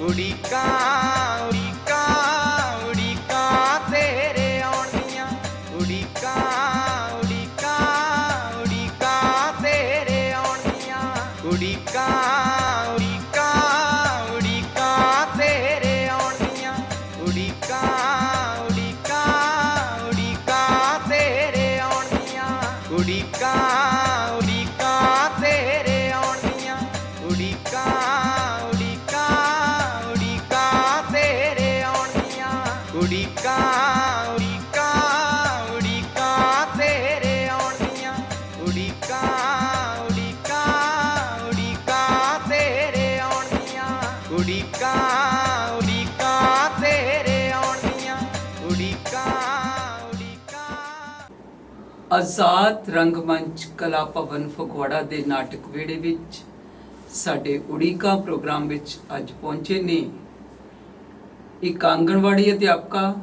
ਉਡੀਕਾਂ ਉਡੀਕਾਂ ਉਡੀਕਾਂ ਉਡੀਕਾਂ ਤੇਰੇ ਆਉਣ ਦੀਆਂ ਉਡੀਕਾਂ ਉਡੀਕਾਂ ਉਡੀਕਾਂ ਤੇਰੇ ਆਉਣ ਦੀਆਂ ਉਡੀਕਾਂ ਉਡੀਕਾਂ ਤੇਰੇ ਆਉਣ ਦੀਆਂ ਉਡੀਕਾਂ ਉਡੀਕਾਂ। ਆਜ਼ਾਦ ਰੰਗਮੰਚ ਕਲਾ ਭਵਨ ਫਗਵਾੜਾ ਦੇ ਨਾਟਕ ਵੇੜੇ ਵਿੱਚ ਸਾਡੇ ਉੜੀਕਾ ਪ੍ਰੋਗਰਾਮ ਵਿੱਚ ਅੱਜ ਪਹੁੰਚੇ ਨੇ ਇੱਕ ਆਂਗਣਵਾੜੀ ਅਧਿਆਪਕਾ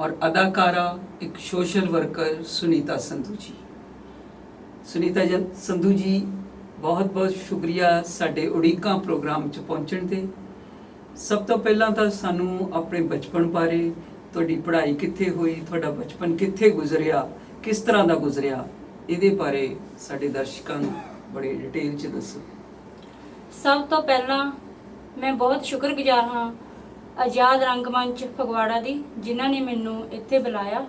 ਔਰ ਅਦਾਕਾਰਾ, ਇੱਕ ਸੋਸ਼ਲ ਵਰਕਰ ਸੁਨੀਤਾ ਸੰਧੂ ਜੀ। ਸੁਨੀਤਾ ਜੀ, ਸੰਧੂ ਜੀ, ਬਹੁਤ ਬਹੁਤ ਸ਼ੁਕਰੀਆ ਸਾਡੇ ਉਡੀਕਾਂ ਪ੍ਰੋਗਰਾਮ 'ਚ ਪਹੁੰਚਣ ਤੇ। ਸਭ ਤੋਂ ਪਹਿਲਾਂ ਤਾਂ ਸਾਨੂੰ ਆਪਣੇ ਬਚਪਨ ਬਾਰੇ, ਤੁਹਾਡੀ ਪੜ੍ਹਾਈ ਕਿੱਥੇ ਹੋਈ, ਤੁਹਾਡਾ ਬਚਪਨ ਕਿੱਥੇ ਗੁਜ਼ਰਿਆ, ਕਿਸ ਤਰ੍ਹਾਂ ਦਾ ਗੁਜ਼ਰਿਆ, ਇਹਦੇ ਬਾਰੇ ਸਾਡੇ ਦਰਸ਼ਕਾਂ ਨੂੰ ਬੜੇ ਡਿਟੇਲ 'ਚ ਦੱਸੋ। ਸਭ ਤੋਂ ਪਹਿਲਾਂ ਮੈਂ ਬਹੁਤ ਸ਼ੁਕਰਗੁਜ਼ਾਰ ਹਾਂ ਆਜ਼ਾਦ ਰੰਗਮੰਚ ਫਗਵਾੜਾ ਦੀ ਜਿਨ੍ਹਾਂ ਨੇ ਮੈਨੂੰ ਇੱਥੇ ਬੁਲਾਇਆ।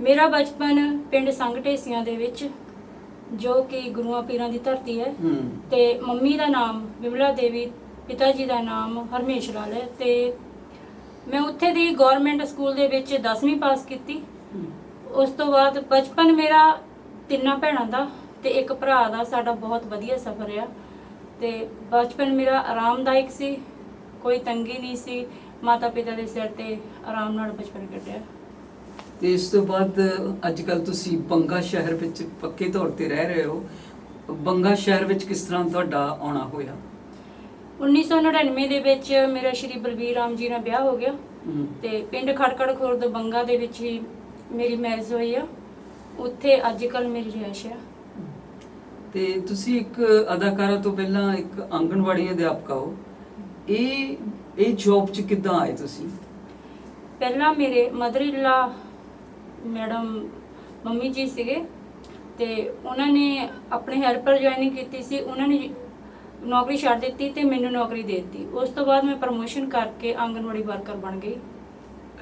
ਮੇਰਾ ਬਚਪਨ ਪਿੰਡ ਸੰਘ ਢੇਸੀਆਂ ਦੇ ਵਿੱਚ ਜੋ ਕਿ ਗੁਰੂਆਂ ਪੀਰਾਂ ਦੀ ਧਰਤੀ ਹੈ। ਤੇ ਮੰਮੀ ਦਾ ਨਾਮ ਵਿਮਲਾ ਦੇਵੀ ਪਿਤਾ ਜੀ ਦਾ ਨਾਮ ਹਰਮੇਸ਼ ਲਾਲ ਹੈ। ਤੇ ਮੈਂ ਉੱਥੇ ਦੀ ਗਵਰਨਮੈਂਟ ਸਕੂਲ ਦੇ ਵਿੱਚ 10ਵੀਂ ਪਾਸ ਕੀਤੀ। ਉਸ ਤੋਂ ਬਾਅਦ ਬਚਪਨ ਮੇਰਾ ਤਿੰਨਾਂ ਭੈਣਾਂ ਦਾ ਤੇ ਇੱਕ ਭਰਾ ਦਾ ਸਾਡਾ ਬਹੁਤ ਵਧੀਆ ਸਫ਼ਰ ਰਿਹਾ। ਤੇ ਬਚਪਨ ਮੇਰਾ ਆਰਾਮਦਾਇਕ ਸੀ। ਕੋਈ ਤੰਗੀ ਨਹੀਂ ਸੀ ਮਾਤਾ ਪਿਤਾ ਦੇ ਸਿਰ ਤੇ ਆਰਾਮ ਨਾਲ ਬਚਪਨ ਕੱਟਿਆ ਤੇ ਇਸ ਤੋਂ ਬਾਅਦ ਅੱਜ ਕੱਲ ਤੁਸੀਂ ਬੰਗਾ ਸ਼ਹਿਰ ਵਿੱਚ ਪੱਕੇ ਤੌਰ ਤੇ ਰਹਿ ਰਹੇ ਹੋ। ਬੰਗਾ ਸ਼ਹਿਰ ਵਿੱਚ ਕਿਸ ਤਰ੍ਹਾਂ ਤੁਹਾਡਾ ਆਉਣਾ ਹੋਇਆ? 1999 ਦੇ ਵਿੱਚ ਮੇਰਾ ਸ਼੍ਰੀ ਬਲਬੀਰ ਰਾਮ ਜੀ ਨਾਲ ਵਿਆਹ ਹੋ ਗਿਆ। ਤੇ ਪਿੰਡ ਖੜਕੜ ਖੁਰਦ ਬੰਗਾ ਦੇ ਵਿੱਚ ਹੀ ਮੇਰੀ ਮੈਰਿਜ ਹੋਈ ਆ। ਉੱਥੇ ਅੱਜ ਕੱਲ ਮੇਰੀ ਰਿਹਾਇਸ਼ ਆ। ਤੇ ਤੁਸੀਂ ਇੱਕ ਅਦਾਕਾਰਾ ਤੋਂ ਪਹਿਲਾਂ ਇੱਕ ਆਂਗਣਵਾੜੀ ਅਧਿਆਪਕਾ ਹੋ। ਇਹ ਇਹ ਜੌਬ 'ਚ ਕਿੱਦਾਂ ਆਏ ਤੁਸੀਂ? ਪਹਿਲਾਂ ਮੇਰੇ ਮਦਰ ਇਲਾ ਮੈਡਮ ਮੰਮੀ ਜੀ ਸੀਗੇ ਤੇ ਉਹਨਾਂ ਨੇ ਆਪਣੇ ਹੈਲਪਰ ਜੁਆਇਨਿੰਗ ਕੀਤੀ ਸੀ ਉਹਨਾਂ ਨੇ ਨੌਕਰੀ ਛੱਡ ਦਿੱਤੀ ਤੇ ਮੈਨੂੰ ਨੌਕਰੀ ਦੇ ਦਿੱਤੀ। ਉਸ ਤੋਂ ਬਾਅਦ ਮੈਂ ਪ੍ਰਮੋਸ਼ਨ ਕਰਕੇ ਆਂਗਨਵਾੜੀ ਵਰਕਰ ਬਣ ਗਈ।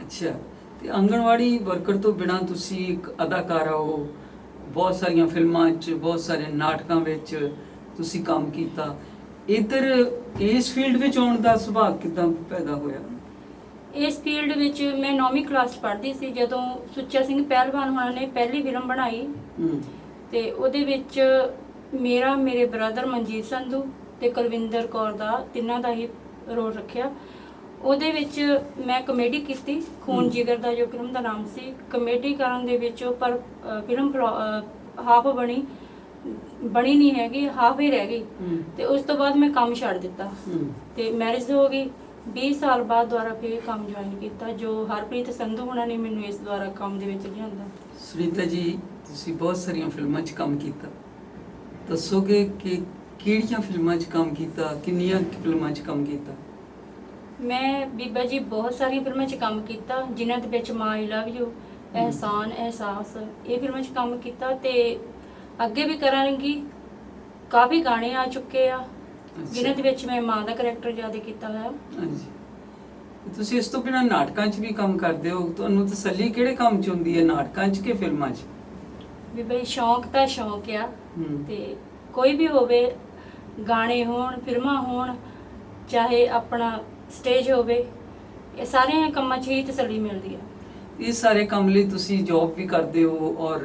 ਅੱਛਾ ਤੇ ਆਂਗਣਵਾੜੀ ਵਰਕਰ ਤੋਂ ਬਿਨਾ ਤੁਸੀਂ ਇੱਕ ਅਦਾਕਾਰਾ ਹੋ ਬਹੁਤ ਸਾਰੀਆਂ ਫਿਲਮਾਂ 'ਚ ਬਹੁਤ ਸਾਰੇ ਨਾਟਕਾਂ ਵਿੱਚ ਤੁਸੀਂ ਕੰਮ ਕੀਤਾ। ਇਧਰ ਇਸ ਫੀਲਡ ਵਿੱਚ ਆਉਣ ਦਾ ਸੁਭਾਅ ਕਿਦਾਂ ਪੈਦਾ ਹੋਇਆ? ਇਸ ਫੀਲਡ ਵਿੱਚ ਮੈਂ 9ਵੀਂ ਕਲਾਸ ਪੜ੍ਹਦੀ ਸੀ ਜਦੋਂ ਸੁੱਚਾ ਸਿੰਘ ਪਹਿਲਵਾਨ ਹੋਣਾ ਨੇ ਪਹਿਲੀ ਫਿਲਮ ਬਣਾਈ। ਹੂੰ। ਤੇ ਉਹਦੇ ਵਿੱਚ ਮੇਰਾ ਮੇਰੇ ਬ੍ਰਦਰ ਮਨਜੀਤ ਸੰਧੂ ਤੇ ਕੁਲਵਿੰਦਰ ਕੌਰ ਦਾ ਤਿੰਨਾਂ ਦਾ ਹੀ ਰੋਲ ਰੱਖਿਆ। ਉਹਦੇ ਵਿੱਚ ਮੈਂ ਕਮੇਡੀ ਕੀਤੀ ਖੂਨ। ਜਿਗਰ ਦਾ ਜੋ ਫਿਲਮ ਦਾ ਨਾਮ ਸੀ। ਕਮੇਡੀ ਕਰਨ ਦੇ ਵਿੱਚ ਉਹ ਪਰ ਫਿਲਮ ਹਾਫ ਬਣੀ। ਬਣੀ ਨਹੀਂ ਹੈਗੀ ਹਾਫ ਹੀ ਰਹਿ ਗਈ। ਹੂੰ। ਤੇ ਉਸ ਤੋਂ ਬਾਅਦ ਮੈਂ ਕੰਮ ਛੱਡ ਦਿੱਤਾ। ਹੂੰ। ਤੇ ਮੈਰਿਜ ਹੋ ਗਈ। 20 ਸਾਲ ਬਾਅਦ ਦੁਬਾਰਾ ਫਿਰ ਕੰਮ ਜੁਆਇਨ ਕੀਤਾ ਜੋ ਹਰਪ੍ਰੀਤ ਸੰਧੂ ਹੁਣਾਂ ਨੇ ਮੈਨੂੰ ਇਸ ਦੁਆਰਾ ਕੰਮ ਦੇ ਵਿੱਚ ਲਿਆਂਦਾ। ਸੁਨੀਤਾ ਜੀ ਤੁਸੀਂ ਬਹੁਤ ਸਾਰੀਆਂ ਫਿਲਮਾਂ 'ਚ ਕੰਮ ਕੀਤਾ। ਦੱਸੋਗੇ ਕਿ ਕਿਹੜੀਆਂ ਫਿਲਮਾਂ 'ਚ ਕੰਮ ਕੀਤਾ ਕਿੰਨੀਆਂ ਫਿਲਮਾਂ 'ਚ ਕੰਮ ਕੀਤਾ? ਮੈਂ ਬੀਬਾ ਜੀ ਬਹੁਤ ਸਾਰੀਆਂ ਫਿਲਮਾਂ 'ਚ ਕੰਮ ਕੀਤਾ ਜਿਨ੍ਹਾਂ ਦੇ ਵਿੱਚ ਮਾਂ ਆਈ ਲਵ ਯੂ ਅਹਿਸਾਨ ਅਹਿਸਾਸ ਇਹ ਫਿਲਮਾਂ 'ਚ ਕੰਮ ਕੀਤਾ ਤੇ ਅੱਗੇ ਵੀ ਕਰਾਂਗੀ। ਕਾਫੀ ਗਾਣੇ ਆ ਚੁੱਕੇ ਆ ਜਿਨ੍ਹਾਂ ਦੇ ਵਿੱਚ ਮੈਂ ਮਾਂ ਦਾ ਕਰੈਕਟਰ ਜ਼ਿਆਦਾ ਕੀਤਾ ਹੋਇਆ। ਹਾਂਜੀ। ਤੁਸੀਂ ਇਸ ਤੋਂ ਬਿਨਾਂ ਨਾਟਕਾਂ 'ਚ ਵੀ ਕੰਮ ਕਰਦੇ ਹੋ। ਤੁਹਾਨੂੰ ਤਸੱਲੀ ਕਿਹੜੇ ਕੰਮ 'ਚ ਹੁੰਦੀ ਹੈ ਨਾਟਕਾਂ 'ਚ ਕਿ ਫਿਲਮਾਂ 'ਚ? ਵੀ ਬਈ ਸ਼ੌਂਕ ਤਾਂ ਸ਼ੌਂਕ ਆ। ਹੂੰ। ਤੇ ਕੋਈ ਵੀ ਹੋਵੇ ਗਾਣੇ ਹੋਣ ਫਿਲਮਾਂ ਹੋਣ ਚਾਹੇ ਆਪਣਾ ਸਟੇਜ ਹੋਵੇ ਇਹ ਸਾਰੇ ਕੰਮਾਂ 'ਚ ਹੀ ਤਸੱਲੀ ਮਿਲਦੀ ਆ। ਇਹ ਸਾਰੇ ਕੰਮ ਲਈ ਤੁਸੀਂ ਜੌਬ ਵੀ ਕਰਦੇ ਹੋ ਔਰ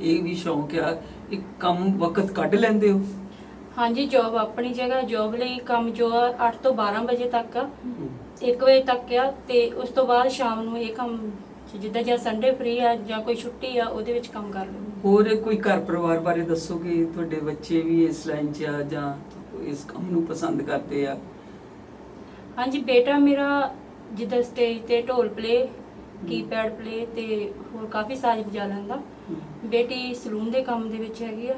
ਇਹ ਵੀ ਸ਼ੌਂਕ ਆ ਇੱਕ ਕੰਮ ਵਕਤ ਕੱਢ ਲੈਂਦੇ ਹੋ? ਹਾਂਜੀ ਜੌਬ ਆਪਣੀ ਜਗ੍ਹਾ ਜੌਬ ਲਈ ਕੰਮ ਜੋ 8 ਤੋਂ 12 ਵਜੇ ਤੱਕ ਆ ਹੂੰ। 1 ਵਜੇ ਤੱਕ ਆ ਤੇ ਉਸ ਤੋਂ ਬਾਅਦ ਸ਼ਾਮ ਨੂੰ ਇਹ ਕੰਮ ਜਿੱਦਾਂ ਜਾਂ ਸੰਡੇ ਫ੍ਰੀ ਆ ਜਾਂ ਕੋਈ ਛੁੱਟੀ ਆ ਉਹਦੇ ਵਿੱਚ ਕੰਮ ਕਰ ਲਵਾਂਗੇ ਹੋਰ ਕੋਈ ਘਰ ਪਰਿਵਾਰ ਬਾਰੇ ਦੱਸੋਗੇ? ਤੁਹਾਡੇ ਬੱਚੇ ਵੀ ਇਸ ਲਾਈਨ 'ਚ ਆ ਜਾਂ ਇਸ ਕੰਮ ਨੂੰ ਪਸੰਦ ਕਰਦੇ ਆ? ਹਾਂਜੀ ਬੇਟਾ ਮੇਰਾ ਜਿੱਦਾਂ ਸਟੇਜ ਤੇ ਢੋਲ ਪਲੇ ਕੀਪੈਡ ਪਲੇ ਤੇ ਹੋਰ ਕਾਫੀ ਸਾਜ਼ ਵਜਾ ਲੈਂਦਾ। ਬੇਟੀ ਸਲੂਨ ਦੇ ਕੰਮ ਦੇ ਵਿੱਚ ਹੈਗੀ ਆ।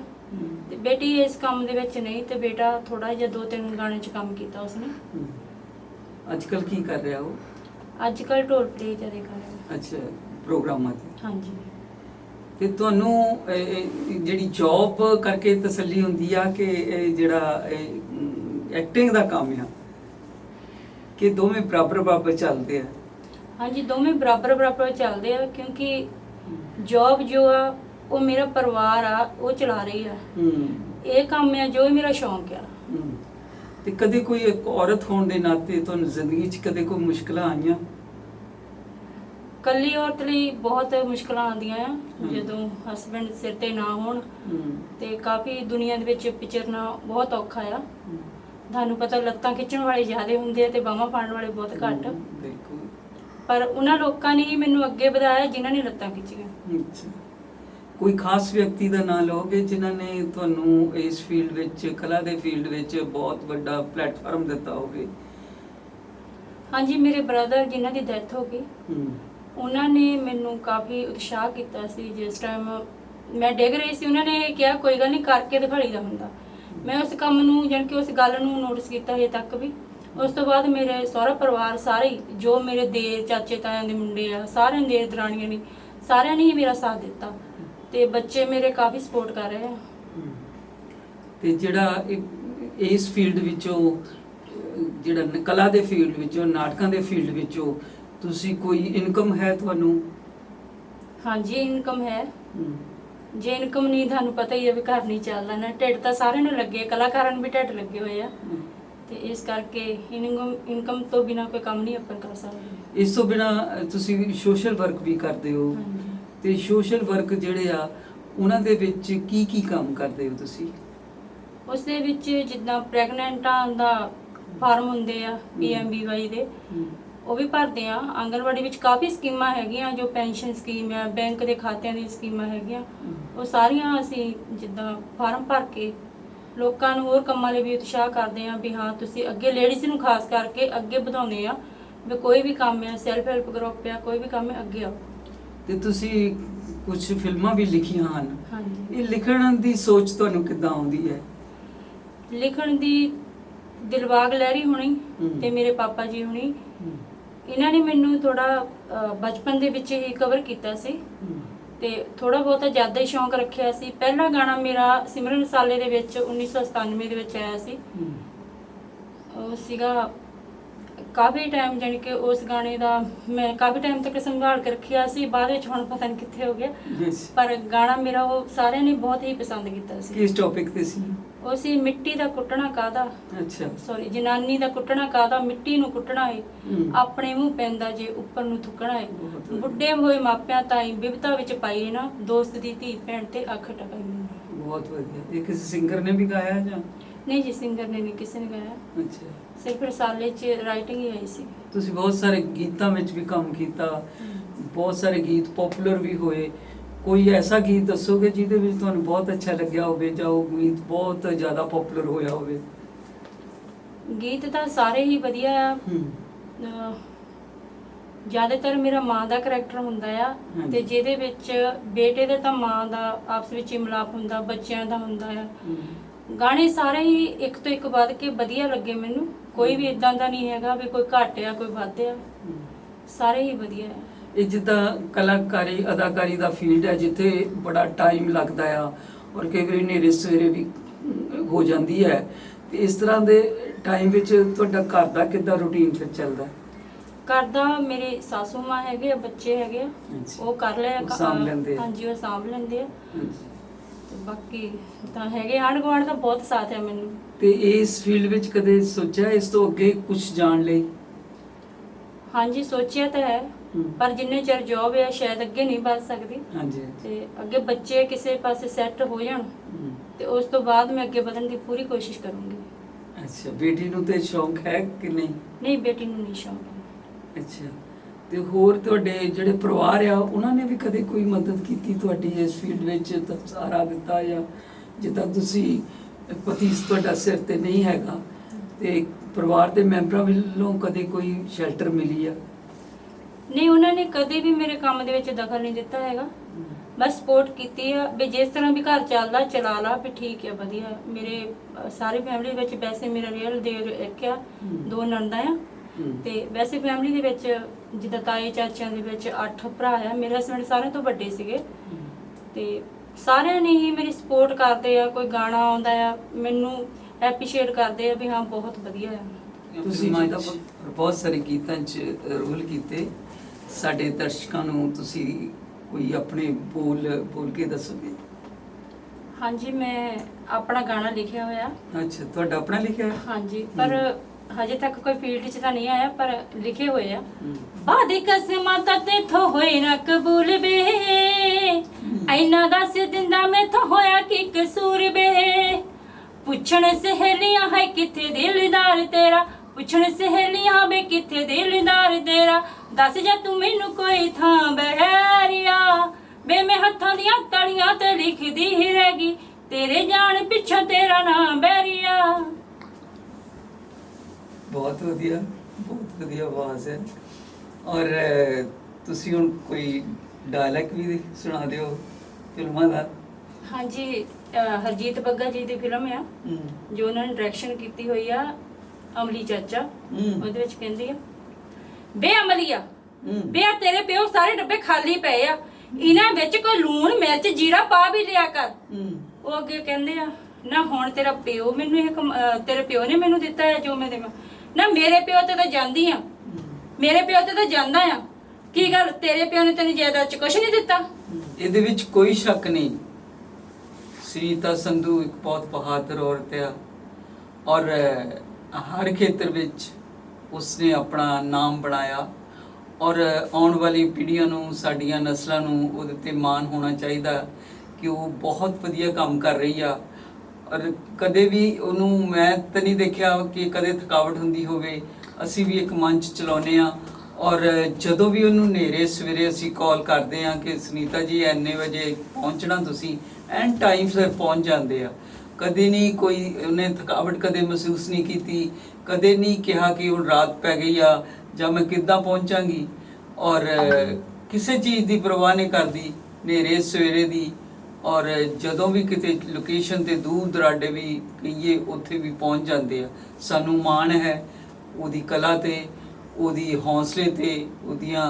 ਤੇ ਬੇਟੀ ਇਸ ਕੰਮ ਦੇ ਵਿੱਚ ਨਹੀਂ ਤੇ ਬੇਟਾ ਥੋੜਾ ਜਿਹਾ ਦੋ ਤਿੰਨ ਗਾਣੇ 'ਚ ਕੰਮ ਕੀਤਾ ਉਸਨੇ। ਅੱਜ ਕੱਲ ਕੀ ਕਰ ਰਿਹਾ ਉਹ? ਅੱਜ ਕੱਲ ਢੋਲ ਪਲੇ ਜ਼ਿਆਦਾ ਕਰ ਰਹੇ। ਅੱਛਾ ਪ੍ਰੋਗਰਾਮਾਂ ਤੇ। ਹਾਂਜੀ। ਤੇ ਤੁਹਾਨੂੰ ਜਿਹੜੀ ਜੌਬ ਕਰਕੇ ਤਸੱਲੀ ਹੁੰਦੀ ਆ ਕਿ ਜਿਹੜਾ ਐਕਟਿੰਗ ਦਾ ਕੰਮ ਆ ਕਿ ਦੋਵੇਂ ਬਰਾਬਰ ਬਰਾਬਰ ਚੱਲਦੇ ਆ? ਹਾਂਜੀ ਦੋਵੇਂ ਬਰਾਬਰ ਬਰਾਬਰ ਚੱਲਦੇ ਆ ਕਿਉਂਕਿ ਜੌਬ ਜੋ ਆ ਉਹ ਮੇਰਾ ਪਰਿਵਾਰ ਆ ਉਹ ਚਲਾ ਰਹੀ ਆ। ਹੂੰ। ਇਹ ਕੰਮ ਆ ਜੋ ਮੇਰਾ ਸ਼ੌਂਕ ਆ। ਹੂੰ। ਤੇ ਕਦੇ ਕੋਈ ਇੱਕ ਔਰਤ ਹੋਣ ਦੇ ਨਾਤੇ ਤੁਹਾਨੂੰ ਜ਼ਿੰਦਗੀ 'ਚ ਕਦੇ ਕੋਈ ਮੁਸ਼ਕਲਾਂ ਆਈਆਂ? ਕੱਲੀ ਔਰਤ ਲਈ ਬਹੁਤ ਮੁਸ਼ਕਲਾਂ ਆਉਂਦੀਆਂ ਆ। ਜਦੋਂ ਹਸਬੰਡ ਸਿਰ ਤੇ ਨਾ ਹੋਣ ਹੂੰ। ਤੇ ਕਾਫੀ ਦੁਨੀਆ ਦੇ ਵਿੱਚ ਵਿਚਰਨਾ ਬਹੁਤ ਔਖਾ ਆ। ਤੁਹਾਨੂੰ ਪਤਾ ਲੱਤਾਂ ਖਿੱਚਣ ਵਾਲੇ ਜ਼ਿਆਦੇ ਹੁੰਦੇ ਆ ਤੇ ਬਾਹਾਂ ਫੜਨ ਵਾਲੇ ਬਹੁਤ ਘੱਟ। ਹੂੰ, ਪਰ ਉਹਨਾਂ ਲੋਕਾਂ ਨੇ ਹੀ ਮੈਨੂੰ ਅੱਗੇ ਵਧਾਇਆ ਜਿਨ੍ਹਾਂ ਨੇ ਲੱਤਾਂ ਖਿੱਚੀਆਂ। ਅੱਛਾ। ਕੋਈ ਖਾਸ ਵਿਅਕਤੀ ਦਾ ਨਾਮ ਲਓਗੇ ਜਿਨ੍ਹਾਂ ਨੇ ਤੁਹਾਨੂੰ ਇਸ ਫੀਲਡ ਵਿੱਚ ਕਲਾ ਦੇ ਫੀਲਡ ਵਿੱਚ ਬਹੁਤ ਵੱਡਾ ਪਲੇਟਫਾਰਮ ਦਿੱਤਾ ਹੋਵੇ? ਹਾਂਜੀ ਮੇਰੇ ਬ੍ਰਦਰ ਜਿਨ੍ਹਾਂ ਦੀ ਡੈਥ ਹੋ ਗਈ ਹੂੰ। ਉਹਨਾਂ ਨੇ ਮੈਨੂੰ ਕਾਫੀ ਉਤਸ਼ਾਹ ਕੀਤਾ ਸੀ ਜਿਸ ਟਾਈਮ ਮੈਂ ਡਿੱਗ ਰਹੀ ਸੀ ਉਹਨਾਂ ਨੇ ਕਿਹਾ ਕੋਈ ਗੱਲ ਨਹੀਂ ਕਰਕੇ ਦਿਖਾਈ ਦਾ ਹੁੰਦਾ। ਮੈਂ ਉਸ ਕੰਮ ਨੂੰ ਜਾਣੀ ਕਿ ਉਸ ਗੱਲ ਨੂੰ ਨੋਟਿਸ ਕੀਤਾ ਹਜੇ ਤੱਕ ਵੀ। ਉਸ ਤੋਂ ਬਾਅਦ ਮੇਰੇ ਸਹੁਰਾ ਪਰਿਵਾਰ ਸਾਰੇ ਜੋ ਮੇਰੇ ਦੇਰ ਚਾਚੇ ਤਾਇਆਂ ਦੇ ਮੁੰਡੇ ਆ ਸਾਰਿਆਂ ਦੇ ਦਰਾਣੀਆਂ ਨੇ ਸਾਰਿਆਂ ਨੇ ਹੀ ਮੇਰਾ ਸਾਥ ਦਿੱਤਾ ਤੇ ਬੱਚੇ ਮੇਰੇ ਕਾਫੀ ਸਪੋਰਟ ਕਰ ਰਹੇ ਆ। ਤੇ ਜਿਹੜਾ ਇਹ- ਇਸ ਫੀਲਡ ਵਿੱਚੋਂ ਜਿਹੜਾ ਨ- ਕਲਾ ਦੇ ਫੀਲਡ ਵਿੱਚੋਂ ਨਾਟਕਾਂ ਦੇ ਫੀਲਡ ਵਿੱਚੋਂ ਤੁਸੀਂ ਕੋਈ ਇਨਕਮ ਹੈ ਤੁਹਾਨੂੰ ਹਾਂਜੀ ਇਨਕਮ ਹੈ। ਜੇ ਇਨਕਮ ਨਹੀਂ ਤੁਹਾਨੂੰ ਪਤਾ ਹੀ ਹੈ ਵੀ ਘਰ ਨਹੀਂ ਚੱਲਦਾ ਨਾ ਢਿੱਡ ਤਾਂ ਸਾਰਿਆਂ ਨੂੰ ਲੱਗੇ ਕਲਾਕਾਰਾਂ ਨੂੰ ਵੀ ਢਿੱਡ ਲੱਗੇ ਹੋਏ ਆ। ਤੇ ਇਸ ਕਰਕੇ ਇਨਕਮ ਇਨਕਮ ਤੋਂ ਬਿਨਾ ਕੋਈ ਕੰਮ ਨਹੀਂ ਆਪਾਂ ਕਰ ਸਕਦੇ। ਇਸ ਤੋਂ ਬਿਨਾ ਤੁਸੀਂ ਸੋਸ਼ਲ ਵਰਕ ਵੀ ਕਰਦੇ ਹੋ। ਹਾਂਜੀ। ਤੇ ਸੋਸ਼ਲ ਵਰਕ ਜਿਹੜੇ ਆ ਉਹਨਾਂ ਦੇ ਵਿੱਚ ਕੀ ਕੀ ਕੰਮ ਕਰਦੇ ਹੋ ਤੁਸੀਂ? ਉਸ ਦੇ ਵਿੱਚ ਜਿੱਦਾਂ ਪ੍ਰੈਗਨੈਂਟਾਂ ਦਾ ਫਾਰਮ ਹੁੰਦੇ ਆ ਪੀਐਮਬੀਵਾਈ ਦੇ ਉਹ ਵੀ ਭਰਦੇ ਆ। ਆਂਗਣਵਾੜੀ ਵਿੱਚ ਕਾਫੀ ਸਕੀਮਾਂ ਹੈਗੀਆਂ ਜੋ ਪੈਨਸ਼ਨ ਸਕੀਮ ਹੈ ਬੈਂਕ ਦੇ ਖਾਤਿਆਂ ਦੀ ਸਕੀਮਾਂ ਹੈਗੀਆਂ। ਉਹ ਸਾਰੀਆਂ ਅਸੀਂ ਜਿੱਦਾਂ ਫਾਰਮ ਭਰ ਕੇ ਲੋਕਾਂ ਨੂੰ ਹੋਰ ਕੰਮਾਂ ਲਈ ਵੀ ਉਤਸ਼ਾਹ ਕਰਦੇ ਆ ਵੀ ਹਾਂ ਤੁਸੀਂ ਅੱਗੇ ਲੇਡੀਜ਼ ਨੂੰ ਖਾਸ ਕਰਕੇ ਅੱਗੇ ਵਧਾਉਂਦੇ ਆ ਵੀ ਕੋਈ ਵੀ ਕੰਮ ਹੈ ਸੈਲਫ ਹੈਲਪ ਗਰੁੱਪ ਆ ਕੋਈ ਵੀ ਕੰਮ ਹੈ ਅੱਗੇ ਆਓ। ਤੇ ਤੁਸੀਂ ਕੁਝ ਫਿਲਮਾਂ ਵੀ ਲਿਖੀਆਂ ਹਨ। ਹਾਂਜੀ। ਇਹ ਲਿਖਣ ਦੀ ਸੋਚ ਤੁਹਾਨੂੰ ਕਿੱਦਾਂ ਆਉਂਦੀ ਹੈ? ਲਿਖਣ ਦੀ ਦਿਲਬਾਗ ਲਹਿਰੀ ਹੋਣੀ ਹਮ। ਤੇ ਮੇਰੇ ਪਾਪਾ ਜੀ ਹੋਣੀ। ਇਹਨਾਂ ਨੇ ਮੈਨੂੰ ਥੋੜਾ ਬਚਪਨ ਦੇ ਵਿੱਚ ਹੀ ਕਵਰ ਕੀਤਾ ਸੀ। ਤੇ ਥੋੜਾ ਬਹੁਤਾ ਜ਼ਿਆਦਾ ਹੀ ਸ਼ੌਂਕ ਰੱਖਿਆ ਸੀ। ਪਹਿਲਾ ਗਾਣਾ ਮੇਰਾ ਸਿਮਰਨ ਸਾਲੇ ਦੇ ਵਿੱਚ 1997 ਦੇ ਵਿੱਚ ਆਇਆ ਸੀ। ਉਹ ਸੀਗਾ ਕਾਫੀ ਟਾਈਮ ਜਾਣੀ ਕਿ ਉਸ ਗਾਣੇ ਦਾ ਮੈਂ ਕਾਫੀ ਟਾਈਮ ਤੱਕ ਸੰਭਾਲ ਕੇ ਰੱਖਿਆ ਸੀ। ਬਾਅਦ ਵਿੱਚ ਹੁਣ ਪਤਾ ਨਹੀਂ ਕਿੱਥੇ ਹੋ ਗਿਆ। ਪਰ ਗਾਣਾ ਮੇਰਾ ਉਹ ਸਾਰਿਆਂ ਨੇ ਬਹੁਤ ਹੀ ਪਸੰਦ ਕੀਤਾ ਸੀ। ਕਿਸ ਟੌਪਿਕ ਤੇ ਸੀ? ਉਹ ਸੀ ਮਿੱਟੀ ਦਾ ਕੁੱਟਣਾ ਕਾਦਾ ਅੱਛਾ। ਸੌਰੀ ਜਨਾਨੀ ਦਾ ਕੁੱਟਣਾ ਕਾਦਾ ਮਿੱਟੀ ਨੂੰ ਕੁੱਟਣਾ ਏ। ਆਪਣੇ ਮੂੰਹ ਪੈਂਦਾ ਜੇ ਉੱਪਰ ਨੂੰ ਥੁੱਕਣਾ ਏ। ਬੁੱਢੇ ਹੋਏ ਮਾਪਿਆਂ ਤਾਈ ਬਿਪਤਾ ਵਿੱਚ ਪਾਈਏ ਨਾ ਦੋਸਤ ਦੀ ਧੀ ਭੈਣ ਤੇ ਅੱਖ ਟਕਾਈਏ ਬਹੁਤ ਵਧੀਆ। ਇਹ ਕਿਸੇ ਸਿੰਗਰ ਨੇ ਵੀ ਗਾਇਆ ਜਾਂ? ਨਹੀਂ ਜੀ ਸਿੰਗਰ ਨੇ ਨਹੀਂ ਕਿਸੇ ਨੇ ਗਾਇਆ। ਅੱਛਾ। ਸਿਰਫ ਰਸਾਲੇ 'ਚ ਰਾਈਟਿੰਗ ਹੀ ਆਈ ਸੀ। ਤੁਸੀਂ ਬਹੁਤ ਸਾਰੇ ਗੀਤਾਂ ਵਿੱਚ ਵੀ ਕੰਮ ਕੀਤਾ। ਬਹੁਤ ਸਾਰੇ ਗੀਤ ਪਪੂਲਰ ਵੀ ਹੋਏ। ਕੋਈ ਐਸਾ ਗੀਤ ਦੱਸੋਗੇ ਜਿਹਦੇ ਵਿੱਚ ਤੁਹਾਨੂੰ ਬਹੁਤ ਅੱਛਾ ਲੱਗਿਆ ਹੋਵੇ ਜਾਂ ਉਹ ਗੀਤ ਬਹੁਤ ਜ਼ਿਆਦਾ ਪਪੂਲਰ ਹੋਇਆ ਹੋਵੇ? ਗੀਤ ਤਾਂ ਸਾਰੇ ਹੀ ਵਧੀਆ ਆ। ਹੂੰ। ਅਹ ਜ਼ਿਆਦਾਤਰ ਮੇਰਾ ਮਾਂ ਦਾ ਕਰੈਕਟਰ ਹੁੰਦਾ ਆ ਹਾਂਜੀ। ਤੇ ਜਿਹਦੇ ਵਿੱਚ ਬੇਟੇ ਦਾ ਤਾਂ ਮਾਂ ਦਾ ਆਪਸ ਵਿੱਚ ਹੀ ਮਿਲਾਪ ਹੁੰਦਾ ਬੱਚਿਆਂ ਦਾ ਹੁੰਦਾ ਆ। ਗਾਣੇ ਸਾਰੇ ਹੀ ਇੱਕ ਤੋਂ ਇੱਕ ਵੱਧ ਕੇ ਵਧੀਆ ਲੱਗੇ ਮੈਨੂੰ। ਕੋਈ ਵੀ ਇਦਾਂ ਦਾ ਨਹੀਂ ਹੈਗਾ ਵੀ ਕੋਈ ਘੱਟ ਆ ਕੋਈ ਵੱਧ ਆ। ਸਾਰੇ ਹੀ ਵਧੀਆ ਆ। ਇਹ ਜਿੱਦਾਂ ਕਲਾਕਾਰੀ ਅਦਾਕਾਰੀ ਦਾ ਫੀਲਡ ਹੈ ਜਿੱਥੇ ਬੜਾ ਟਾਈਮ ਲੱਗਦਾ ਆ ਔਰ ਕਈ ਵਾਰੀ ਨੇਰੇ ਸਵੇਰੇ ਵੀ ਹੋ ਜਾਂਦੀ ਹੈ ਤੇ ਇਸ ਤਰ੍ਹਾਂ ਦੇ ਟਾਈਮ ਵਿੱਚ ਤੁਹਾਡਾ ਘਰ ਦਾ ਕਿੱਦਾਂ ਰੁਟੀਨ ਫਿਰ ਚੱਲਦਾ ਘਰ ਦਾ ਮੇਰੇ ਸਾਸੂ ਮਾਂ ਹੈਗੇ ਆ ਬੱਚੇ ਹੈਗੇ ਆ। ਉਹ ਕਰ ਲਿਆ ਉਹ ਸਾਂਭ ਲੈਂਦੇ ਆ। ਹਾਂਜੀ ਉਹ ਸਾਂਭ ਲੈਂਦੇ ਆ। ਤੇ ਬਾਕੀ ਤਾਂ ਹੈਗੇ ਆਂਢ ਗੁਆਂਢ ਦਾ ਬਹੁਤ ਸਾਥ ਹੈ ਮੈਨੂੰ ਤੇ ਇਸ ਫੀਲਡ ਵਿੱਚ ਕਦੇ ਸੋਚਿਆ ਇਸ ਤੋਂ ਅੱਗੇ ਕੁਝ ਜਾਣ ਲਈ ਹਾਂਜੀ ਸੋਚਿਆ ਤਾਂ ਹੈ ਪਰ ਜਿੰਨੇ ਚਿਰ ਜੋਬ ਹੈ ਸ਼ਾਇਦ ਅੱਗੇ ਨਹੀਂ ਵੱਧ ਸਕਦੀ। ਹਾਂਜੀ। ਤੇ ਅੱਗੇ ਬੱਚੇ ਕਿਸੇ ਪਾਸੇ ਸੈੱਟ ਹੋ ਜਾਣ। ਤੇ ਉਸ ਤੋਂ ਬਾਅਦ ਮੈਂ ਅੱਗੇ ਵਧਣ ਦੀ ਪੂਰੀ ਕੋਸ਼ਿਸ਼ ਕਰੂੰਗੀ। ਅੱਛਾ ਬੇਟੀ ਨੂੰ ਤੇ ਸ਼ੌਂਕ ਹੈ ਕਿ ਨਹੀਂ? ਨਹੀਂ ਬੇਟੀ ਨੂੰ ਨਹੀਂ ਸ਼ੌਂਕ। ਹੈ ਅੱਛਾ। ਤੇ ਹੋਰ ਤੁਹਾਡੇ ਜਿਹੜੇ ਪਰਿਵਾਰ ਆ ਉਹਨਾਂ ਨੇ ਵੀ ਕਦੇ ਕੋਈ ਮਦਦ ਕੀਤੀ ਤੁਹਾਡੀ ਇਸ ਫੀਲਡ ਵਿੱਚ ਤਾਂ ਸਹਾਰਾ ਦਿੱਤਾ ਜਾਂ ਜਿੱਦਾਂ ਤੁਸੀਂ ਪਤੀ ਤੁਹਾਡਾ ਸਿਰ ਤੇ ਨਹੀਂ ਹੈਗਾ ਤੇ ਪਰਿਵਾਰ ਦੇ ਮੈਂਬਰਾਂ ਵੱਲੋਂ ਕਦੇ ਕੋਈ ਸ਼ੈਲਟਰ ਮਿਲੀ ਆ? ਨਹੀਂ ਉਹਨਾਂ ਨੇ ਕਦੇ ਵੀ ਮੇਰੇ ਕੰਮ ਦੇ ਵਿੱਚ ਦਖਲ ਨਹੀਂ ਦਿੱਤਾ ਹੈਗਾ। ਬਸ ਸਪੋਰਟ ਕੀਤੀ ਆ ਵੀ ਜਿਸ ਤਰ੍ਹਾਂ ਵੀ ਘਰ ਚੱਲਦਾ ਚਲਾ ਲਾ ਵੀ ਠੀਕ ਹੈ ਵਧੀਆ। ਮੇਰੇ ਸਾਰੀ ਫੈਮਿਲੀ ਵਿੱਚ ਵੈਸੇ ਮੇਰਾ ਰੀਅਲ ਦੇਰ ਇੱਕ ਆ। ਦੋ ਨੰਦਾ ਆ। ਤੇ ਵੈਸੇ ਫੈਮਿਲੀ ਦੇ ਵਿੱਚ ਜਿੱਦਾਂ ਤਾਏ ਚਾਚਿਆਂ ਦੇ ਵਿੱਚ 8 ਭਰਾ ਆ ਮੇਰੇ ਹਸਬੰਡ ਸਾਰਿਆਂ ਤੋਂ ਵੱਡੇ ਸੀਗੇ। ਤੇ ਸਾਰਿਆਂ ਨੇ ਹੀ ਮੇਰੀ ਸਪੋਰਟ ਕਰਦੇ ਆ ਕੋਈ ਗਾਣਾ ਆਉਂਦਾ ਆ ਮੈਨੂੰ ਐਪਰੀਸ਼ੀਏਟ ਕਰਦੇ ਆ ਵੀ ਹਾਂ ਬਹੁਤ ਵਧੀਆ ਆ। ਤੁਸੀਂ ਜਿੱਦਾਂ ਬਹੁਤ ਸਾਰੇ ਗੀਤਾਂ 'ਚ ਰੋਲ ਕੀਤੇ। ਸਾਡੇ ਦਰਸ਼ਕਾਂ ਨੂੰ ਤੁਸੀਂ ਕੋਈ ਆਪਣੇ ਬੋਲ ਬੋਲ ਕੇ ਦੱਸੋਗੇ? ਹਾਂਜੀ ਮੈਂ ਆਪਣਾ ਗਾਣਾ ਲਿਖਿਆ ਹੋਇਆ। ਅੱਛਾ ਤੁਹਾਡਾ ਆਪਣਾ ਲਿਖਿਆ ਹੈ ਹਾਂਜੀ ਪਰ ਹਜੇ ਤੱਕ ਕੋਈ ਫੀਲਡ 'ਚ ਤਾਂ ਨਹੀਂ ਆਇਆ ਪਰ ਲਿਖੇ ਹੋਏ ਆ। ਬਾਦੀ ਕਸਮਾਂ ਤਾਂ ਤੇਥੋਂ ਹੋਏ ਨਾ ਕਬੂਲ ਬੇ ਐਨਾ ਦੱਸ ਦਿੰਦਾ ਮੈਥੋਂ ਹੋਇਆ ਕੀ ਕਸੂਰ ਬੇ ਪੁੱਛਣ ਸਹੇਲੀਆਂ ਹੈ ਕਿੱਥੇ ਦਿਲਦਾਰ ਤੇਰਾ? ਪੁੱਛਣ ਸਹੇਲੀਆਂ ਬੇ ਕਿੱਥੇ ਦਿਲਦਾਰ ਤੇਰਾ? ਦੱਸ ਜਾ ਤੂੰ ਮੈਨੂੰ ਕੋਈ ਥਾਂ ਬਹਿਰੀਆ ਬੇ ਮੈਂ ਹੱਥਾਂ ਦੀਆਂ ਤਲੀਆਂ ਤੇ ਲਿਖਦੀ ਹੀ ਰਹਿ ਗਈ ਤੇਰੇ ਜਾਣ ਪਿੱਛੋਂ ਤੇਰਾ ਨਾਮ ਬਹਿਰੀਆ। ਬਹੁਤ ਵਧੀਆ ਬਹੁਤ ਵਧੀਆ ਆਵਾਜ਼ ਹੈ। ਔਰ ਤੁਸੀਂ ਹੁਣ ਕੋਈ ਡਾਇਲੌਗ ਵੀ ਸੁਣਾ ਦਿਓ ਫਿਲਮਾਂ ਦਾ? ਹਾਂਜੀ ਹਰਜੀਤ ਬੱਗਾ ਜੀ ਦੀ ਫਿਲਮ ਆ ਜੋ ਉਹਨਾਂ ਨੇ ਡਾਇਰੈਕਸ਼ਨ ਕੀਤੀ ਹੋਈ ਆ ਅਮਲੀ ਚਾਚਾ। ਉਹਦੇ ਵਿੱਚ ਕਹਿੰਦੀ ਆ ਬੇ ਅਮਲੀਆ ਹੂੰ। ਬੇ ਆ ਤੇਰੇ ਪਿਓ ਸਾਰੇ ਡੱਬੇ ਖਾਲੀ ਪਏ ਆ। ਇਹਨਾਂ ਵਿੱਚ ਕੋਈ ਲੂਣ ਮਿਰਚ ਜੀਰਾ ਪਾ ਵੀ ਲਿਆ ਕਰ। ਹੂੰ। ਉਹ ਅੱਗੇ ਕਹਿੰਦੇ ਆ ਨਾ ਹੁਣ ਤੇਰਾ ਪਿਓ ਮੈਨੂੰ ਇਹ ਕਮ- ਅਹ ਤੇਰੇ ਪਿਓ ਨੇ ਮੈਨੂੰ ਦਿੱਤਾ ਹੈ ਜੋ ਮੈਂ ਦੇਵਾਂ। ਨਾ ਮੇਰੇ ਪਿਓ ਤੇ ਤਾਂ ਜਾਂਦੀ ਆ। ਮੇਰੇ ਪਿਓ ਤੇ ਤਾਂ ਜਾਂਦਾ ਆ। ਕੀ ਗੱਲ? ਤੇਰੇ ਪਿਓ ਨੇ ਤੈਨੂੰ ਜਾਇਦਾਦ ਚ ਕੁਛ ਨਹੀਂ ਦਿੱਤਾ? ਇਹਦੇ ਵਿੱਚ ਕੋਈ ਸ਼ੱਕ ਨਹੀਂ। ਸੁਨੀਤਾ ਸੰਧੂ ਇੱਕ ਬਹੁਤ ਬਹਾਦਰ ਔਰਤ ਹੈ ਔਰ ਅਹ, ਹਰ ਖੇਤਰ ਵਿੱਚ ਉਸਨੇ ਆਪਣਾ ਨਾਮ ਬਣਾਇਆ ਔਰ ਆਉਣ ਵਾਲੀ ਪੀੜ੍ਹੀਆਂ ਨੂੰ, ਸਾਡੀਆਂ ਨਸਲਾਂ ਨੂੰ ਉਹਦੇ ਤੇ ਮਾਣ ਹੋਣਾ ਚਾਹੀਦਾ ਕਿ ਉਹ ਬਹੁਤ ਵਧੀਆ ਕੰਮ ਕਰ ਰਹੀ ਆ। ਔਰ ਕਦੇ ਵੀ ਉਹਨੂੰ ਮੈਂ ਤਾਂ ਨਹੀਂ ਦੇਖਿਆ ਕਿ ਕਦੇ ਥਕਾਵਟ ਹੁੰਦੀ ਹੋਵੇ। ਅਸੀਂ ਵੀ ਇੱਕ ਮੰਚ ਚਲਾਉਨੇ ਆ ਔਰ ਜਦੋਂ ਵੀ ਉਹਨੂੰ ਨੇਰੇ ਸਵੇਰੇ ਅਸੀਂ ਕਾਲ ਕਰਦੇ ਆ ਕਿ, ਸੁਨੀਤਾ ਜੀ ਐਨੇ ਵਜੇ ਪਹੁੰਚਣਾ ਤੁਸੀਂ? ਐਨ ਟਾਈਮ ਸਿਰ ਪਹੁੰਚ ਜਾਂਦੇ ਆ। ਕਦੇ ਨਹੀਂ ਕੋਈ ਉਹਨੇ ਥਕਾਵਟ ਕਦੇ ਮਹਿਸੂਸ ਨਹੀਂ ਕੀਤੀ। ਕਦੇ ਨਹੀਂ ਕਿਹਾ ਕਿ ਹੁਣ ਰਾਤ ਪੈ ਗਈ ਆ ਜਾਂ ਮੈਂ ਕਿੱਦਾਂ ਪਹੁੰਚਾਂਗੀ। ਔਰ ਕਿਸੇ ਚੀਜ਼ ਦੀ ਪਰਵਾਹ ਨਹੀਂ ਕਰਦੀ, ਨੇਰੇ ਸਵੇਰੇ ਦੀ। ਔਰ ਜਦੋਂ ਵੀ ਕਿਤੇ ਲੋਕੇਸ਼ਨ ਤੇ ਦੂਰ ਦਰਾਡੇ ਵੀ ਕਹੀਏ, ਉੱਥੇ ਵੀ ਪਹੁੰਚ ਜਾਂਦੇ ਆ। ਸਾਨੂੰ ਮਾਣ ਹੈ ਉਹਦੀ ਕਲਾ ਤੇ, ਉਹਦੀ ਹੌਸਲੇ ਤੇ, ਉਹਦੀਆਂ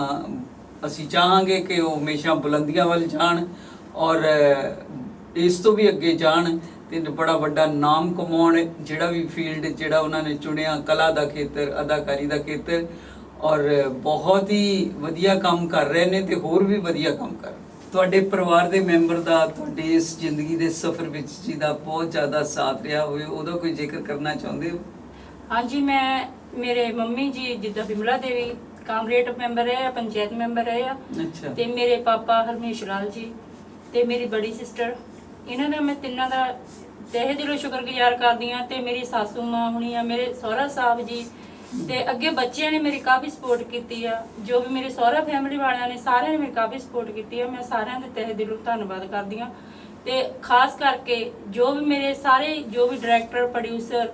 ਅਸੀਂ ਚਾਹਾਂਗੇ ਕਿ ਉਹ ਹਮੇਸ਼ਾ ਬੁਲੰਦੀਆਂ ਵੱਲ ਜਾਣ। ਔਰ ਇਸ ਤੋਂ ਵੀ ਅੱਗੇ ਜਾਣ। ਤੇ ਬੜਾ ਵੱਡਾ ਨਾਮ ਕਮਾਉਣ ਜਿਹੜਾ ਵੀ ਫੀਲਡ ਜਿਹੜਾ ਉਹਨਾਂ ਨੇ ਚੁਣਿਆ ਕਲਾ ਦਾ ਖੇਤਰ ਅਦਾਕਾਰੀ ਦਾ ਖੇਤਰ ਔਰ ਬਹੁਤ ਹੀ ਵਧੀਆ ਕੰਮ ਕਰ ਰਹੇ ਨੇ ਤੇ ਹੋਰ ਵੀ ਵਧੀਆ ਕੰਮ ਕਰ ਤੁਹਾਡੇ ਪਰਿਵਾਰ ਦੇ ਮੈਂਬਰ ਦਾ ਤੁਹਾਡੇ ਇਸ ਜ਼ਿੰਦਗੀ ਦੇ ਸਫ਼ਰ ਵਿੱਚ ਜਿਹਦਾ ਬਹੁਤ ਜ਼ਿਆਦਾ ਸਾਥ ਰਿਹਾ ਹੋਵੇ ਉਹਦਾ ਕੋਈ ਜ਼ਿਕਰ ਕਰਨਾ ਚਾਹੁੰਦੇ ਹੋ? ਹਾਂਜੀ ਮੈਂ ਮੇਰੇ ਮੰਮੀ ਜੀ ਜਿੱਦਾਂ ਬਿਮਲਾ ਦੇਵੀ ਕਾਮਰੇਟ ਮੈਂਬਰ ਆ ਪੰਚਾਇਤ ਮੈਂਬਰ ਆ। ਅੱਛਾ। ਤੇ ਮੇਰੇ ਪਾਪਾ ਹਰਮੇਸ਼ ਲਾਲ ਜੀ ਤੇ ਮੇਰੀ ਬੜੀ ਸਿਸਟਰ। ਇਹਨਾਂ ਦਾ ਮੈਂ ਤਿੰਨਾਂ ਦਾ ਤਹਿ ਦਿਲੋਂ ਸ਼ੁਕਰਗੁਜ਼ਾਰ ਕਰਦੀ ਆ ਤੇ ਮੇਰੀ ਸਾਸੂ ਮਾਂ ਹੁਣੀ ਆ ਮੇਰੇ ਸਹੁਰਾ ਸਾਹਿਬ ਜੀ ਤੇ ਅੱਗੇ ਬੱਚਿਆਂ ਨੇ ਮੇਰੀ ਕਾਫੀ ਸਪੋਰਟ ਕੀਤੀ ਆ ਜੋ ਵੀ ਮੇਰੇ ਸਹੁਰਾ ਫੈਮਿਲੀ ਵਾਲਿਆਂ ਨੇ ਸਾਰਿਆਂ ਨੇ ਮੇਰੀ ਕਾਫੀ ਸਪੋਰਟ ਕੀਤੀ ਆ ਮੈਂ ਸਾਰਿਆਂ ਦੇ ਤਹਿ ਦਿਲੋਂ ਧੰਨਵਾਦ ਕਰਦੀ ਆ ਤੇ ਖਾਸ ਕਰਕੇ ਜੋ ਵੀ ਮੇਰੇ ਸਾਰੇ ਜੋ ਵੀ ਡਾਇਰੈਕਟਰ ਪ੍ਰੋਡਿਊਸਰ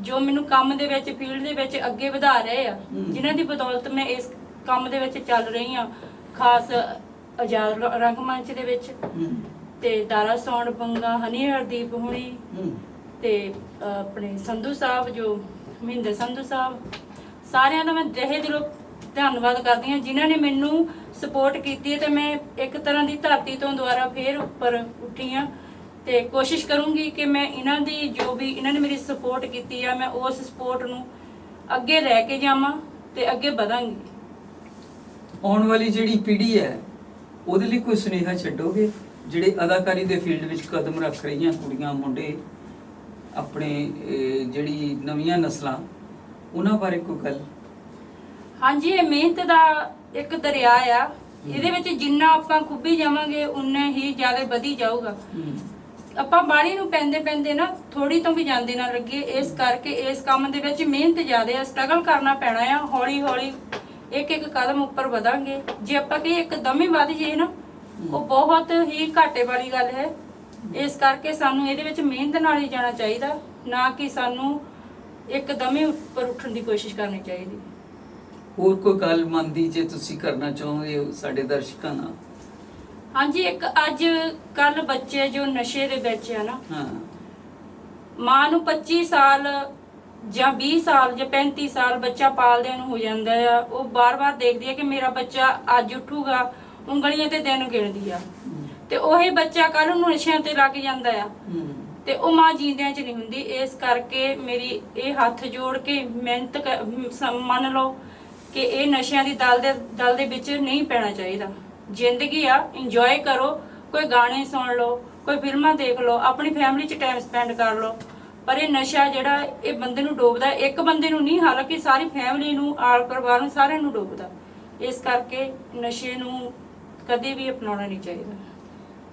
ਜੋ ਮੈਨੂੰ ਕੰਮ ਦੇ ਵਿੱਚ ਫੀਲਡ ਦੇ ਵਿੱਚ ਅੱਗੇ ਵਧਾ ਰਹੇ ਆ। ਜਿਨ੍ਹਾਂ ਦੀ ਬਦੌਲਤ ਮੈਂ ਇਸ ਕੰਮ ਦੇ ਵਿੱਚ ਚੱਲ ਰਹੀ ਆ ਖਾਸ ਆਜ਼ਾਦ ਰੰਗਮੰਚ ਦੇ ਵਿੱਚ ਤੇ ਦਾਰਾ ਸੌਂਡ ਬੰਗਾ ਹਨੀ ਹਰਦੀਪ ਹੁਣੀ ਤੇ ਆਪਣੇ ਸੰਧੂ ਸਾਹਿਬ ਜੋ ਮਹਿੰਦਰ ਸੰਧੂ ਸਾਹਿਬ ਸਾਰਿਆਂ ਦਾ ਮੈਂ ਤਹਿ ਦਿਲੋਂ ਧੰਨਵਾਦ ਕਰਦੀ ਹਾਂ ਜਿਨ੍ਹਾਂ ਨੇ ਮੈਨੂੰ ਸਪੋਰਟ ਕੀਤੀ ਹੈ ਤੇ ਮੈਂ ਇੱਕ ਤਰ੍ਹਾਂ ਦੀ ਧਰਤੀ ਤੋਂ ਦੁਬਾਰਾ ਫੇਰ ਉੱਪਰ ਉੱਠੀ ਹਾਂ। ਤੇ ਕੋਸ਼ਿਸ਼ ਕਰੂੰਗੀ ਕਿ ਮੈਂ ਇਹਨਾਂ ਦੀ ਜੋ ਵੀ ਇਹਨਾਂ ਨੇ ਮੇਰੀ ਸਪੋਰਟ ਕੀਤੀ ਆ ਮੈਂ ਉਸ ਸਪੋਰਟ ਨੂੰ ਅੱਗੇ ਲੈ ਕੇ ਜਾਵਾਂ ਤੇ ਅੱਗੇ ਵਧਾਂਗੀ। ਆਉਣ ਵਾਲੀ ਜਿਹੜੀ ਪੀੜ੍ਹੀ ਹੈ ਉਹਦੇ ਲਈ ਕੋਈ ਸੁਨੇਹਾ ਛੱਡੋਗੇ? ਜਿਹੜੇ ਅਦਾਕਾਰੀ ਦੇ ਫੀਲਡ ਵਿੱਚ ਕਦਮ ਰੱਖ ਰਹੀਆਂ ਕੁੜੀਆਂ ਮੁੰਡੇ ਆਪਣੇ ਜਿਹੜੀ ਨਵੀਆਂ ਨਸਲਾਂ ਉਹਨਾਂ ਬਾਰੇ ਕੋਈ ਗੱਲ? ਹਾਂਜੀ ਇਹ ਮਿਹਨਤ ਦਾ ਇੱਕ ਦਰਿਆ ਆ। ਇਹਦੇ ਵਿੱਚ ਜਿੰਨਾ ਆਪਾਂ ਖੁੱਬੀ ਜਾਵਾਂਗੇ ਉਨਾ ਹੀ ਜ਼ਿਆਦਾ ਵਧੀ ਜਾਊਗਾ। ਆਪਾਂ ਬਾੜੀ ਨੂੰ ਪੈਂਦੇ ਪੈਂਦੇ ਨਾ ਥੋੜੀ ਤੋਂ ਵੀ ਜਾਂਦੇ ਨਾ ਲੱਗੇ। ਇਸ ਕਰਕੇ ਇਸ ਕੰਮ ਦੇ ਵਿੱਚ ਮਿਹਨਤ ਜ਼ਿਆਦਾ ਆ ਸਟਰਗਲ ਕਰਨਾ ਪੈਣਾ ਆ। ਹੌਲੀ ਹੌਲੀ ਇੱਕ ਇੱਕ ਕਦਮ ਉੱਪਰ ਵਧਾਂਗੇ। ਜੇ ਆਪਾਂ ਕਹੀਏ ਇੱਕਦਮ ਹੀ ਵਧ ਜਾਈਏ ਨਾ ਉਹ ਬਹੁਤ ਹੀ ਘਾਟੇ ਵਾਲੀ ਗੱਲ ਹੈ। ਇਸ ਕਰਕੇ ਸਾਨੂੰ ਇਹਦੇ ਵਿੱਚ ਮਿਹਨਤ ਨਾਲ ਹੀ ਜਾਣਾ ਚਾਹੀਦਾ ਨਾ ਕਿ ਸਾਨੂੰ ਇੱਕਦਮ ਹੀ ਉੱਪਰ ਉੱਠਣ ਦੀ ਕੋਸ਼ਿਸ਼ ਕਰਨੀ ਚਾਹੀਦੀ। ਹੋਰ ਕੋਈ ਗੱਲ ਮਨ ਦੀ ਜੇ ਤੁਸੀਂ ਕਰਨਾ ਚਾਹੁੰਦੇ ਹੋ ਸਾਡੇ ਦਰਸ਼ਕਾਂ ਨਾਲ? ਹਾਂਜੀ ਇੱਕ ਅੱਜ ਕੱਲ ਬੱਚੇ ਜੋ ਨਸ਼ੇ ਦੇ ਵਿੱਚ ਆ ਨਾ ਹਾਂ। ਮਾਂ ਨੂੰ 25 ਸਾਲ ਜਾਂ 20 ਸਾਲ ਜਾਂ 35 ਸਾਲ ਬੱਚਾ ਪਾਲਦਿਆਂ ਨੂੰ ਹੋ ਜਾਂਦਾ ਆ। ਉਹ ਬਾਰ-ਬਾਰ ਦੇਖਦੀ ਹੈ ਕਿ ਮੇਰਾ ਬੱਚਾ ਅੱਜ ਉੱਠੂਗਾ ਉਂਗਲੀਆਂ ਤੇ ਦਿਨ ਗਿਣਦੀ ਆ। ਤੇ ਉਹੀ ਬੱਚਾ ਕੱਲ ਨੂੰ ਨਸ਼ਿਆਂ ਤੇ ਲੱਗ ਜਾਂਦਾ ਆ। ਤੇ ਉਹ ਮਾਂ ਜੀਂਦਿਆਂ ਚ ਨਹੀਂ ਹੁੰਦੀ। ਇਸ ਕਰਕੇ ਮੇਰੀ ਇਹ ਹੱਥ ਜੋੜ ਕੇ ਮਿਹਨਤ ਮੰਨ ਲਓ ਕਿ ਇਹ ਨਸ਼ਿਆਂ ਦੀ ਦਲ ਦੇ ਦਲ ਦੇ ਵਿੱਚ ਨਹੀਂ ਪੈਣਾ ਚਾਹੀਦਾ। ਜ਼ਿੰਦਗੀ ਆ ਇੰਜੋਏ ਕਰੋ। ਕੋਈ ਗਾਣੇ ਸੁਣ ਲਓ ਕੋਈ ਫਿਲਮਾਂ ਦੇਖ ਲਓ ਆਪਣੀ ਫੈਮਿਲੀ 'ਚ ਟਾਈਮ ਸਪੈਂਡ ਕਰ ਲਓ। ਪਰ ਇਹ ਨਸ਼ਾ ਜਿਹੜਾ ਇਹ ਬੰਦੇ ਨੂੰ ਡੋਬਦਾ ਇੱਕ ਬੰਦੇ ਨੂੰ ਨਹੀਂ ਹਾਲਾਂਕਿ ਸਾਰੀ ਫੈਮਿਲੀ ਨੂੰ ਆਲ ਪਰਿਵਾਰ ਨੂੰ ਸਾਰਿਆਂ ਨੂੰ ਡੋਬਦਾ। ਇਸ ਕਰਕੇ ਨਸ਼ੇ ਨੂੰ ਕਦੇ ਵੀ ਅਪਣਾਉਣਾ ਨਹੀਂ ਚਾਹੀਦਾ।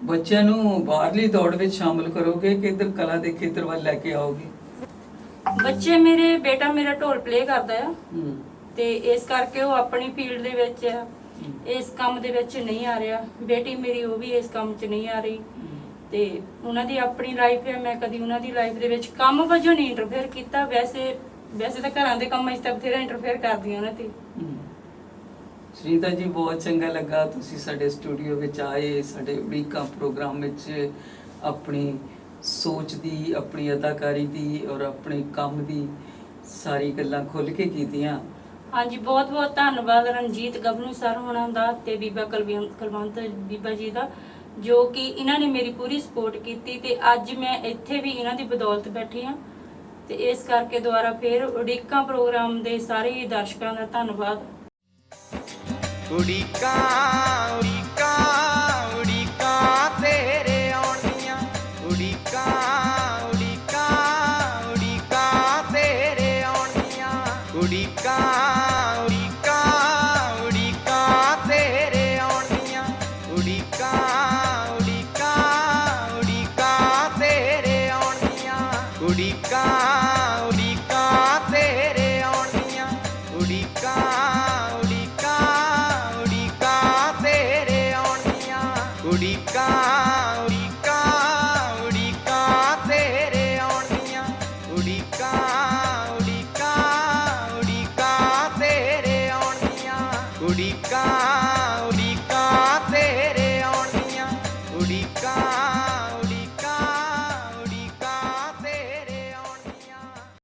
ਬੱਚਿਆਂ ਨੂੰ ਬਾਹਰਲੀ ਦੌੜ ਵਿੱਚ ਸ਼ਾਮਲ ਕਰੋਗੇ ਕਿ ਇਧਰ ਕਲਾ ਦੇ ਖੇਤਰ ਵੱਲ ਲੈ ਕੇ ਆਓਗੇ? ਬੱਚੇ ਮੇਰੇ ਬੇਟਾ ਮੇਰਾ ਢੋਲ ਪਲੇ ਕਰਦਾ ਆ। ਹੂੰ। ਤੇ ਇਸ ਕਰਕੇ ਉਹ ਆਪਣੀ ਫੀਲਡ ਦੇ ਵਿੱਚ ਆ। ਇਸ ਕੰਮ ਦੇ ਵਿੱਚ ਨਹੀਂ ਆ ਰਿਹਾ। ਬੇਟੀ ਮੇਰੀ ਉਹ ਵੀ ਇਸ ਕੰਮ 'ਚ ਨਹੀਂ ਆ ਰਹੀ। ਤੇ ਉਹਨਾਂ ਦੀ ਆਪਣੀ ਲਾਈਫ ਹੈ ਮੈਂ ਕਦੀ ਉਹਨਾਂ ਦੀ ਲਾਈਫ ਦੇ ਵਿੱਚ ਕੰਮ ਵਜੋਂ ਨਹੀਂ ਇੰਟਰਫੇਅਰ ਕੀਤਾ। ਵੈਸੇ ਵੈਸੇ ਤਾਂ ਘਰਾਂ ਦੇ ਕੰਮਾਂ 'ਚ ਤਾਂ ਬਥੇਰਾ ਇੰਟਰਫੇਅਰ ਕਰਦੀ ਹਾਂ ਉਹਨਾਂ ਤੇ। ਹਮ। ਜੀ, ਬਹੁਤ ਚੰਗਾ ਲੱਗਾ। ਤੁਸੀਂ ਸਾਡੇ ਸਟੂਡੀਓ ਵਿੱਚ ਆਏ, ਸਾਡੇ ਉਡੀਕਾਂ ਪ੍ਰੋਗਰਾਮ ਵਿੱਚ ਆਪਣੀ ਸੋਚ ਦੀ, ਆਪਣੀ ਅਦਾਕਾਰੀ ਦੀ ਔਰ ਆਪਣੇ ਕੰਮ ਦੀ ਸਾਰੀ ਗੱਲਾਂ ਖੁੱਲ ਕੇ ਕੀਤੀਆਂ। ਹਾਂਜੀ, ਬਹੁਤ ਬਹੁਤ ਧੰਨਵਾਦ ਰਣਜੀਤ ਗਬਨੂ ਸਰ ਹੋਣਾ ਦਾ ਤੇ ਬੀਬਾ ਕਲਵੰਤ ਕਲਵੰਤ ਬੀਬਾ ਜੀ ਦਾ, ਜੋ ਕਿ ਇਹਨਾਂ ਨੇ ਮੇਰੀ ਪੂਰੀ ਸਪੋਰਟ ਕੀਤੀ ਤੇ ਅੱਜ ਮੈਂ ਇੱਥੇ ਵੀ ਇਹਨਾਂ ਦੀ ਬਦੌਲਤ ਬੈਠੀ ਹਾਂ। ਤੇ ਇਸ ਕਰਕੇ ਦੁਬਾਰਾ ਫੇਰ ਉਡੀਕਾਂ ਪ੍ਰੋਗਰਾਮ ਦੇ ਸਾਰੇ ਦਰਸ਼ਕਾਂ ਦਾ ਧੰਨਵਾਦ। ਉਡੀਕਾਂ ਉਡੀਕਾਂ ਉਡੀਕਾਂ ਤੇਰੇ ਆਉਣੀਆਂ। ਉਡੀਕਾਂ ਉਡੀਕਾਂ ਉਡੀਕਾਂ ਤੇਰੇ ਆਉਣ ਦੀਆਂ ਉਡੀਕਾਂ ਉਡੀਕਾਂ ਉਡੀਕਾਂ ਤੇਰੇ ਆਉਣ ਦੀਆਂ ਉਡੀਕਾਂ ਉਡੀਕਾਂ ਉਡੀਕਾਂ ਤੇਰੇ ਆਉਣ ਉਡੀਕਾਂ